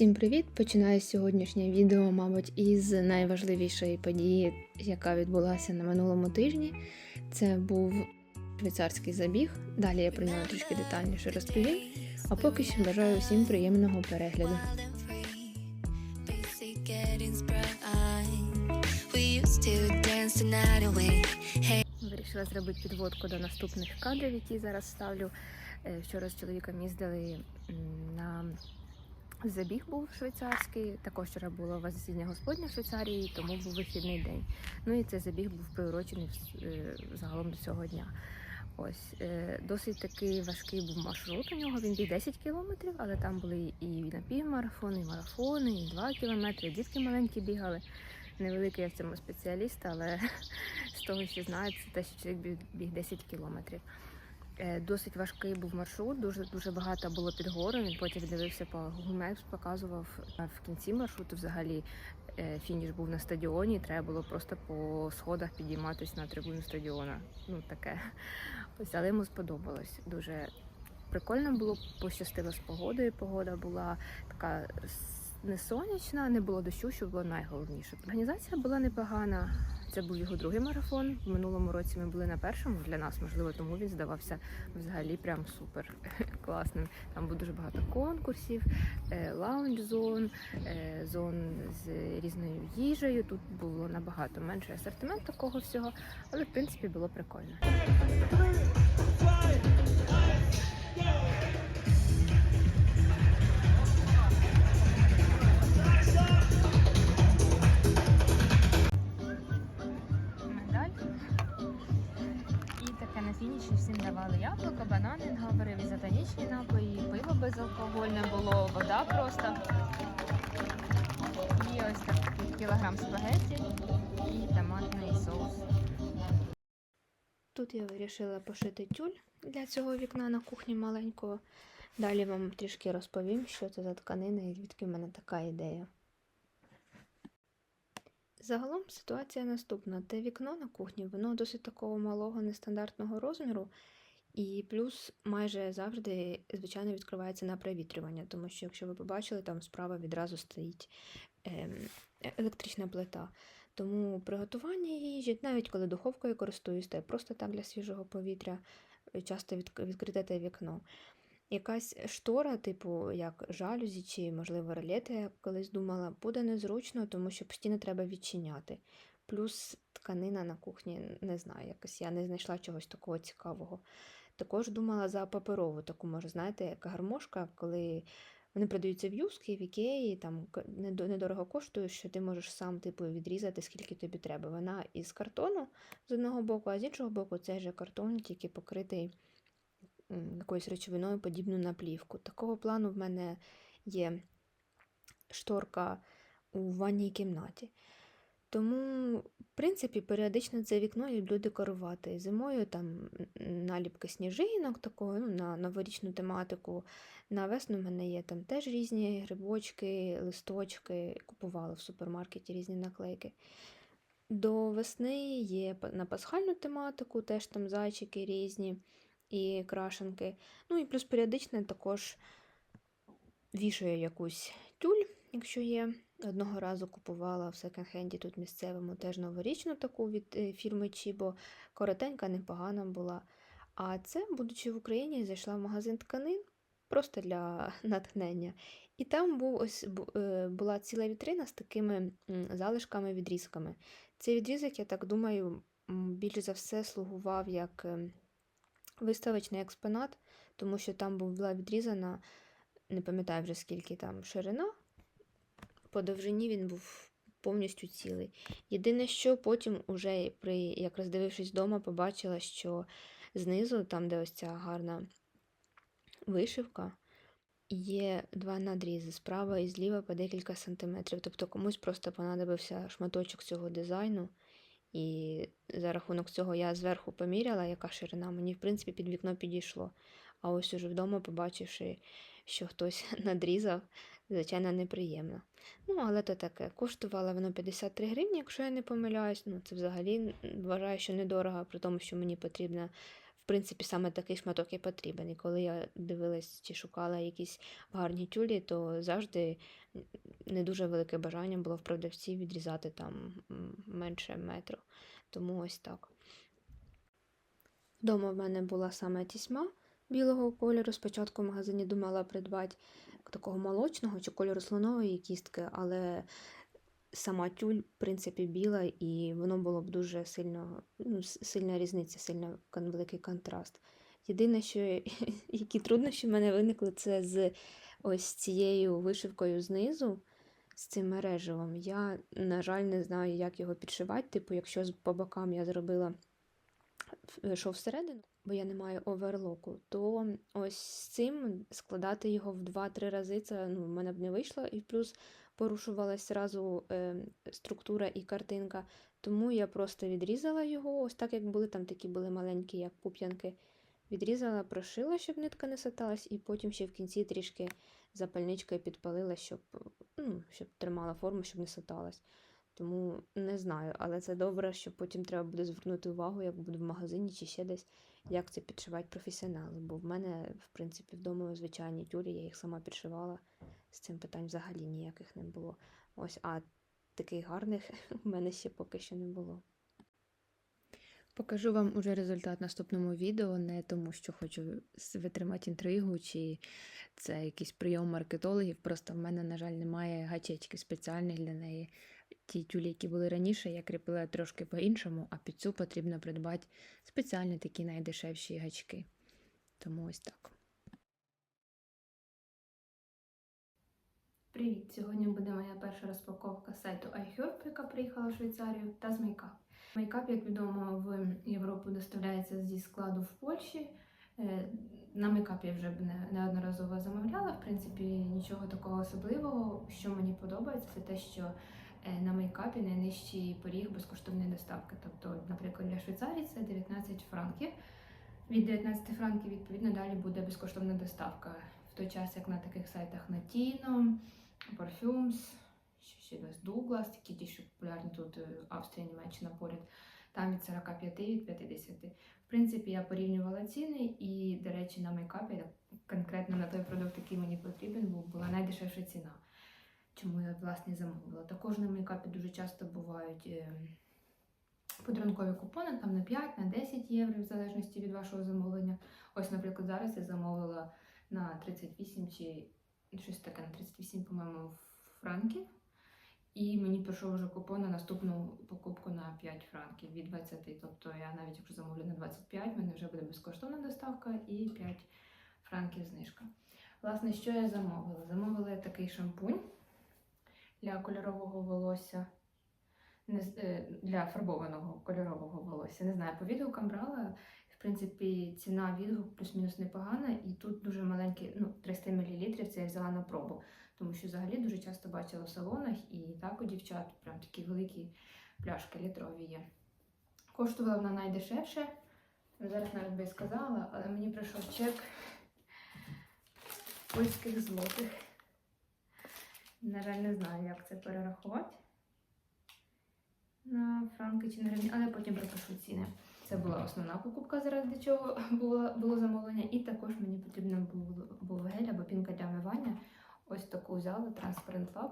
Усім привіт! Починаю сьогоднішнє відео, мабуть, із найважливішої події, яка відбулася на минулому тижні. Це був швейцарський забіг. Далі я про нього трішки детальніше розповім. А поки що бажаю усім приємного перегляду. Вирішила зробити підводку до наступних кадрів, які зараз ставлю. Е, Вчора з чоловіком їздили на забіг був швейцарський. Також вчора було Вознесіння Господня в Швейцарії, тому був вихідний день. Ну і цей забіг був приурочений е, загалом до цього дня. Ось е, досить такий важкий був маршрут у нього. Він біг 10 кілометрів, але там були і напівмарафони, і марафони, і 2 кілометри. Дітки маленькі бігали. Невеликий я в цьому спеціаліст, але з того, що знаю, це те, що чоловік біг 10 кілометрів. Е, Досить важкий був маршрут, дуже дуже багато було під гору. Він потім дивився по Google показував в кінці маршруту. Взагалі е, фініш був на стадіоні. і Треба було просто по сходах підійматися на трибуну стадіона. Ну таке. Ось, але йому сподобалось. Дуже прикольно було, пощастило з погодою. Погода була така не сонячна, не було дощу, що було найголовніше. Організація була непогана. Це був його другий марафон. В минулому році ми були на першому. Для нас, можливо, тому він здавався взагалі прям супер класним. Там було дуже багато конкурсів, е, лаунж-зон, е, зон з різною їжею. Тут було набагато менший асортимент такого всього, але в принципі було прикольно. Всім яблуко, банани, він говорив, ізотонічні напої, пиво безалкогольне було, вода просто. І ось такий кілограм спагетті і томатний соус. Тут я вирішила пошити тюль для цього вікна на кухні маленького. Далі вам трішки розповім, що це за тканина і звідки в мене така ідея. Загалом ситуація наступна. Те вікно на кухні, воно досить такого малого нестандартного розміру, і плюс майже завжди, звичайно, відкривається на провітрювання, тому що, якщо ви побачили, там справа відразу стоїть ем, електрична плита. Тому приготування їжі, навіть коли духовкою користуюсь, то я просто так для свіжого повітря е, часто відк- відкрите те вікно. Якась штора, типу як жалюзі чи, можливо, ролети, я колись думала, буде незручно, тому що постійно треба відчиняти. Плюс тканина на кухні, не знаю, якось я не знайшла чогось такого цікавого. Також думала за паперову, таку, може, знаєте, як гармошка, коли вони продаються в юскі, в ікеї, там недорого коштує, що ти можеш сам типу відрізати, скільки тобі треба. Вона із картону з одного боку, а з іншого боку, цей же картон, тільки покритий якоюсь речовиною, подібну на плівку. Такого плану в мене є шторка у ванній кімнаті. Тому, в принципі, періодично це вікно я люблю декорувати. Зимою там наліпки сніжинок такого, ну, на новорічну тематику. На весну в мене є там теж різні грибочки, листочки. Купувала в супермаркеті різні наклейки. До весни є на пасхальну тематику, теж там зайчики різні і крашенки. Ну і плюс періодично також вішаю якусь тюль, якщо є. Одного разу купувала в секонд-хенді тут місцевому теж новорічну таку від е, фірми Чібо. Коротенька, непогана була. А це, будучи в Україні, зайшла в магазин тканин просто для натхнення. І там був ось е, була ціла вітрина з такими залишками, відрізками. Цей відрізок, я так думаю, більш за все слугував як ем, виставочний експонат, тому що там була відрізана, не пам'ятаю вже скільки там ширина, по довжині він був повністю цілий. Єдине, що потім, уже при, як роздивившись вдома, побачила, що знизу, там, де ось ця гарна вишивка, є два надрізи справа і зліва по декілька сантиметрів. Тобто комусь просто понадобився шматочок цього дизайну. І за рахунок цього я зверху поміряла, яка ширина, мені, в принципі, під вікно підійшло. А ось уже вдома, побачивши, що хтось надрізав, звичайно, неприємно. Ну, але то таке. Коштувало воно 53 гривні, якщо я не помиляюсь. Ну, це взагалі вважаю, що недорого, при тому, що мені потрібна, в принципі, саме такий шматок і потрібен. І коли я дивилась чи шукала якісь гарні тюлі, то завжди не дуже велике бажання було в продавців відрізати там менше метру. Тому ось так. Вдома в мене була саме тісьма білого кольору. Спочатку в магазині думала придбати такого молочного чи кольору слонової кістки, але сама тюль, в принципі, біла, і воно було б дуже сильно, ну, сильна різниця, сильно великий контраст. Єдине, що які труднощі в мене виникли, це з ось цією вишивкою знизу, з цим мережевом. Я, на жаль, не знаю, як його підшивати. Типу, якщо по бокам я зробила шов всередину, бо я не маю оверлоку, то ось з цим складати його в 2-3 рази, це ну, в мене б не вийшло, і плюс порушувалась зразу е, структура і картинка. Тому я просто відрізала його, ось так, як були, там такі були маленькі, як пуп'янки. Відрізала, прошила, щоб нитка не саталась, і потім ще в кінці трішки запальничкою підпалила, щоб, ну, щоб тримала форму, щоб не саталась. Тому не знаю, але це добре, що потім треба буде звернути увагу, як буду в магазині чи ще десь, як це підшивають професіонали. Бо в мене, в принципі, вдома звичайні тюлі, я їх сама підшивала. З цим питань взагалі ніяких не було. Ось, а таких гарних в мене ще поки що не було. Покажу вам уже результат в наступному відео, не тому, що хочу витримати інтригу, чи це якийсь прийом маркетологів. Просто в мене, на жаль, немає гачечків спеціальних для неї. Ті тюлі, які були раніше, я кріпила трошки по-іншому, а під цю потрібно придбати спеціальні такі найдешевші гачки. Тому ось так. Привіт! Сьогодні буде моя перша розпаковка сайту iHerb, яка приїхала в Швейцарію, та з Makeup. Makeup, як відомо, в Європу доставляється зі складу в Польщі. Е, На Makeup я вже б неодноразово замовляла. В принципі, нічого такого особливого. Що мені подобається, це те, що на Makeup найнижчий поріг безкоштовної доставки. Тобто, наприклад, для Швейцарії це 19 франків. Від 19 франків, відповідно, далі буде безкоштовна доставка. В той час, як на таких сайтах Natino, Parfums, ще десь Douglas, такі ті, що популярні тут е, Австрія, Німеччина поряд, там від 45 від 50. В принципі, я порівнювала ціни, і, до речі, на мейкапі, конкретно на той продукт, який мені потрібен, був була найдешевша ціна. Чому я власне замовила. Також на мейкапі дуже часто бувають е, подарункові купони там на 5, на 10 євро, в залежності від вашого замовлення. Ось, наприклад, зараз я замовила на 38 чи щось таке на 38, по-моєму, франків. І мені прийшов вже купон на наступну покупку на 5 франків від 20. Тобто я навіть якщо замовлю на 25, в мене вже буде безкоштовна доставка і 5 франків знижка. Власне, що я замовила? Замовила я такий шампунь для кольорового волосся. Е, для фарбованого кольорового волосся. Не знаю, по відгукам брала. В принципі, ціна відгук плюс-мінус непогана, і тут дуже маленький, ну, 300 мл це я взяла на пробу. Тому що взагалі дуже часто бачила в салонах і так у дівчат прям такі великі пляшки літрові є. Коштувала вона найдешевше. Зараз навіть би сказала, але мені прийшов чек польських злотих. На жаль, не знаю, як це перерахувати на франки чи на гривні, але потім пропишу ціни. Це була основна покупка, заради чого було, було замовлення. І також мені потрібен був, гель або пінка для вмивання. Ось таку взяла Transparent Lab.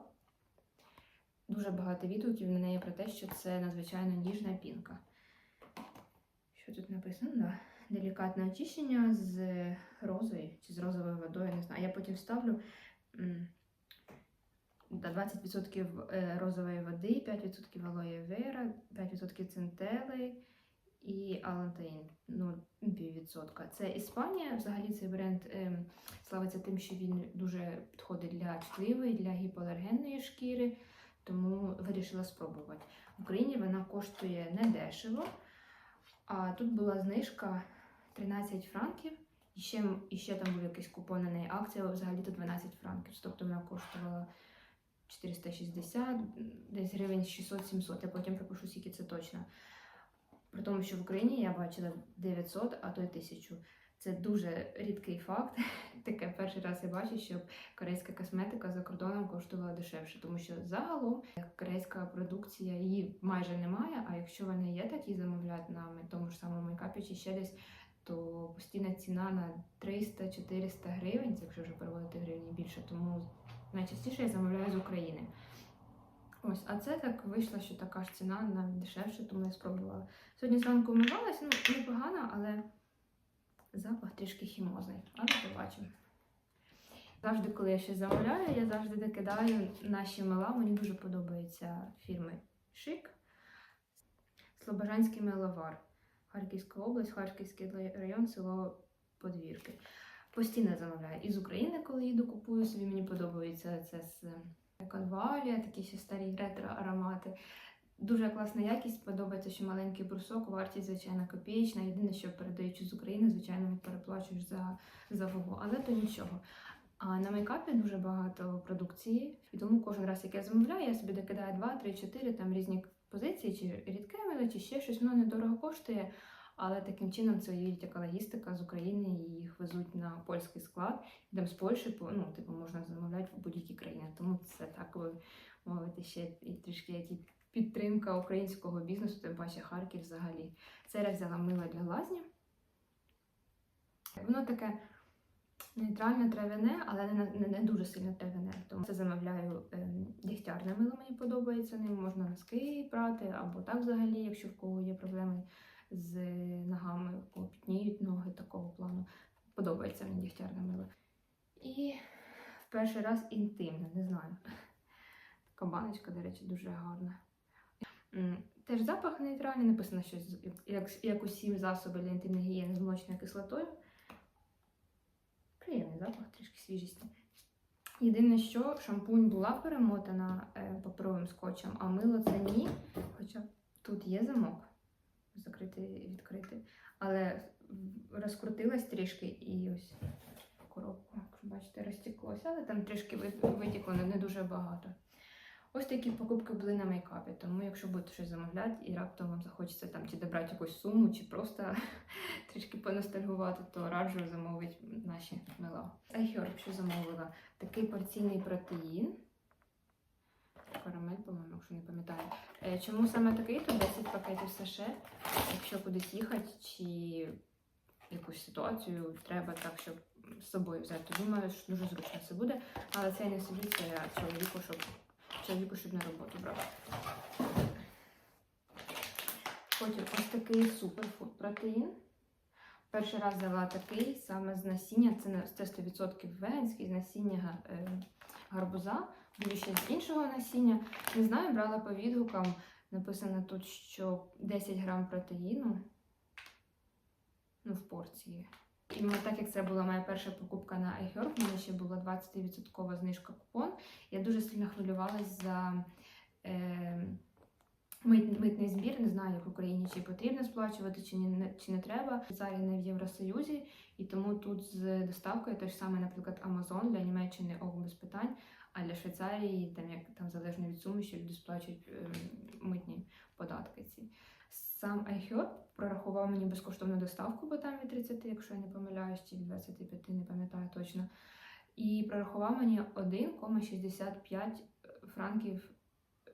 Дуже багато відгуків на неї про те, що це надзвичайно ніжна пінка. Що тут написано? Да. Делікатне очищення з розою чи з розовою водою, не знаю. Я потім ставлю м, 20% е, розової води, 5% алоє вера, 5% центели і алантаїн 0,5%. Це Іспанія. Взагалі цей бренд ем, славиться тим, що він дуже підходить для чутливої, для гіпоалергенної шкіри, тому вирішила спробувати. В Україні вона коштує недешево, а тут була знижка 13 франків. І ще, і ще там був якийсь купон на неї акція, взагалі то 12 франків. Тобто вона коштувала 460, десь гривень 600-700, я потім пропишу, скільки це точно. При тому, що в Україні я бачила 900, а то й 1000. Це дуже рідкий факт. Таке перший раз я бачу, щоб корейська косметика за кордоном коштувала дешевше, тому що загалом корейська продукція її майже немає. А якщо вони є такі замовляють на тому ж самому мейкапі чи ще десь, то постійна ціна на 300-400 гривень, це якщо вже переводити гривні більше, тому найчастіше я замовляю з України. Ось, а це так вийшло, що така ж ціна навіть дешевше, тому я спробувала. Сьогодні зранку вмивалась, ну непогано, але запах трішки хімозний. Але побачимо. Завжди, коли я щось замовляю, я завжди докидаю наші мила. Мені дуже подобається фірми Шик. Слобожанський миловар. Харківська область, Харківський район, село Подвірки. Постійно замовляю. І з України, коли їду, купую собі, мені подобається це з конвалія, такі ще старі ретро аромати. Дуже класна якість, подобається, що маленький брусок, вартість, звичайно, копієчна. Єдине, що передаючи з України, звичайно, переплачуєш за, за вагу, але то нічого. А на мейкапі дуже багато продукції, і тому кожен раз, як я замовляю, я собі докидаю 2, 3, 4 там різні позиції, чи рідке мило, чи ще щось, воно недорого коштує. Але таким чином це є така логістика з України, і їх везуть на польський склад. Там з Польщі по- ну, типу, можна замовляти в будь-які країни. Тому це так би мовити ще і трішки як підтримка українського бізнесу, тим паче Харків взагалі. Це я взяла мило для глазні. Воно таке нейтральне травяне, але не, не, не дуже сильно травяне. Тому це замовляю ем, дігтярне мило, мені подобається ним. Можна носки прати, або так взагалі, якщо в кого є проблеми з ногами, пітніють ноги такого плану. Подобається мені дігтярне мило. І в перший раз інтимне, не знаю. Така баночка, до речі, дуже гарна. Теж запах нейтральний, написано, що з- як, як усі засоби для інтимної гігієни з молочною кислотою. Приємний запах, трішки свіжісний. Єдине, що шампунь була перемотана е, паперовим скотчем, а мило це ні. Хоча тут є замок закритий і відкритий. Але розкрутилась трішки і ось коробку, як бачите, розтеклося, але там трішки витікло не дуже багато. Ось такі покупки були на мейкапі. Тому, якщо будете щось замовляти і раптом вам захочеться там чи добрати якусь суму, чи просто трішки поностальгувати, то раджу замовити наші мила. iHerb, що замовила, такий порційний протеїн. Карамель, по-моєму, якщо не пам'ятаю. Е, Чому саме такий? Тут 10 пакетів саше. Якщо кудись їхати чи якусь ситуацію треба так, щоб з собою взяти. Думаю, що дуже зручно це буде. Але це я не собі, це чоловіку, щоб чоловіку, щоб на роботу брати. Потім ось такий суперфуд протеїн. Перший раз взяла такий саме з насіння, це 100% веганський з насіння е, гарбуза. Ще з іншого насіння. Не знаю, брала по відгукам. Написано тут, що 10 грам протеїну ну, в порції. І так як це була моя перша покупка на iHerb, в мене ще була 20% знижка купон. Я дуже сильно хвилювалась за е, мит, митний збір. Не знаю, як в Україні чи потрібно сплачувати, чи не, чи не треба. Швейцарія не в Євросоюзі, і тому тут з доставкою те ж саме, наприклад, Amazon для Німеччини ок без питань. А для Швейцарії, там як там залежно від суми, що люди сплачують е, митні податки ці. Сам iHerb прорахував мені безкоштовну доставку, бо там від 30, якщо я не помиляюсь, чи від 25, не пам'ятаю точно. І прорахував мені 1,65 франків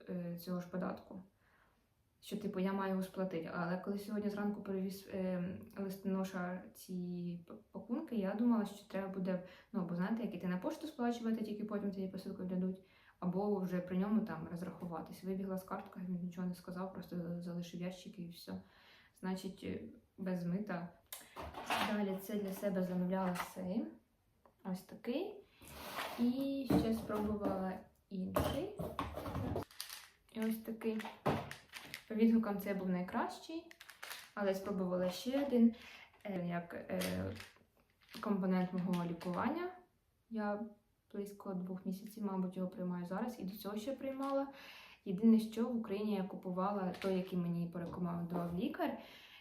е, цього ж податку. Що, типу, я маю його сплатити. Але коли сьогодні зранку перевіз е, листоноша ці пакунки, я думала, що треба буде, ну або знаєте, як іти на пошту сплачувати, тільки потім тобі посилку дадуть, або вже при ньому там розрахуватись. Вибігла з карткою, він нічого не сказав, просто залишив ящики і все. Значить, е, без мита. Далі це для себе замовляла цей. Ось такий. І ще спробувала інший. І ось такий. По відгукам це був найкращий, але спробувала ще один е, як е, компонент мого лікування. Я близько двох місяців, мабуть, його приймаю зараз, і до цього ще приймала. Єдине, що в Україні я купувала той, який мені порекомендував лікар.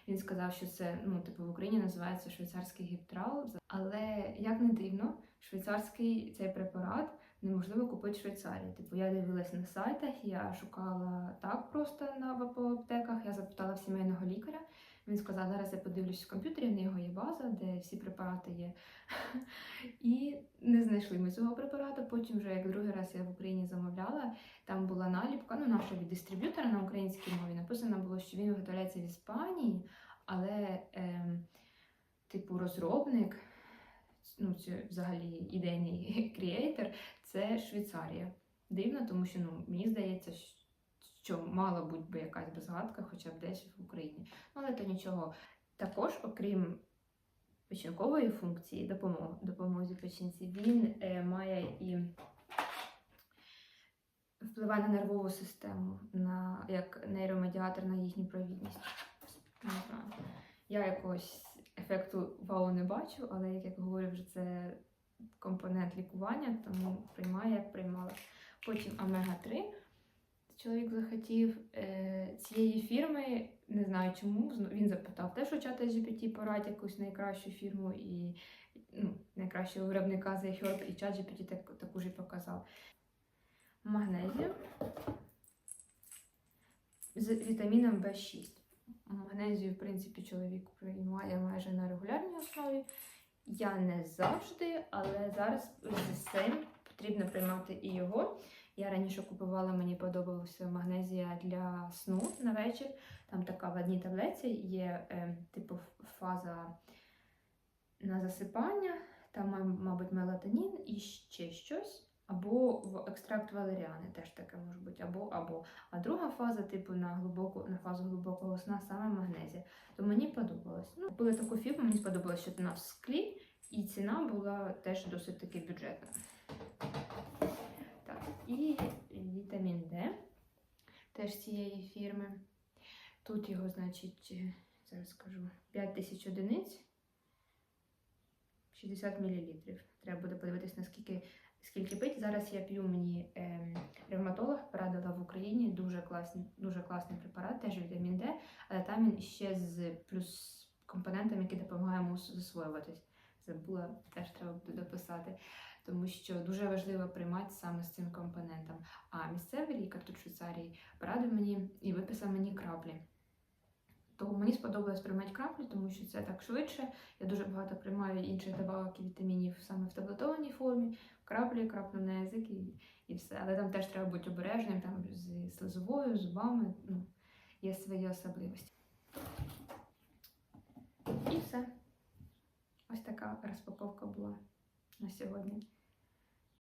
Він сказав, що це ну, типу, в Україні називається швейцарський гіптрал. Але як не дивно, швейцарський цей препарат неможливо купити в Швейцарії. Типу, я дивилась на сайтах, я шукала так просто на по аптеках. Я запитала в сімейного лікаря. Він сказав, зараз я подивлюсь в комп'ютері, в нього є база, де всі препарати є. І не знайшли ми цього препарату. Потім, вже як другий раз я в Україні замовляла, там була наліпка, ну наша від дистриб'ютора на українській мові. Написано було, що він виготовляється в Іспанії, але ем, типу розробник, ну, це взагалі ідейний кріейтор, це Швейцарія. Дивно, тому що ну, мені здається, що мала бути би якась би згадка хоча б десь в Україні. Ну, але то нічого. Також, окрім печінкової функції допомоги, допомозі печінці, він е, має і впливає на нервову систему, на, як нейромедіатор на їхню провідність. Я якогось ефекту вау не бачу, але як я говорю, вже це компонент лікування, тому приймаю, як приймала. Потім омега-3. Чоловік захотів е, цієї фірми, не знаю чому. Він запитав теж у чата GPT порадь якусь найкращу фірму і ну, найкращого виробника за Herb, і чат GPT так, таку ж і показав. Магнезію з вітаміном В6. Магнезію, в принципі, чоловік приймає майже на регулярній основі. Я не завжди, але зараз з цим потрібно приймати і його. Я раніше купувала, мені подобалася магнезія для сну на вечір. Там така в одній таблетці є е, типу фаза на засипання, там, мабуть, мелатонін і ще щось. Або в екстракт валеріани теж таке може бути, або або. А друга фаза, типу, на глибоку, на фазу глибокого сна саме магнезія. То мені подобалось. Ну, були таку фірму, мені сподобалось, що вона в склі, і ціна була теж досить таки бюджетна. Так, і вітамін Д теж цієї фірми. Тут його, значить, е, зараз скажу, 5 тисяч одиниць, 60 мл. Треба буде подивитись, наскільки скільки пить. Зараз я п'ю мені ем, ревматолог порадила в Україні дуже класний, дуже класний препарат, теж вітамін Д, але там він ще з плюс компонентами, які допомагають йому засвоюватись. Забула, теж треба буде дописати. Тому що дуже важливо приймати саме з цим компонентом. А місцевий лікар тут в Швейцарії порадив мені і виписав мені краплі. То мені сподобалось приймати краплі, тому що це так швидше. Я дуже багато приймаю інших добавок і вітамінів саме в таблетованій формі, краплі, краплю на язик і, і все. Але там теж треба бути обережним, там з слизовою, зубами, ну, є свої особливості. І все. Ось така розпаковка була на сьогодні.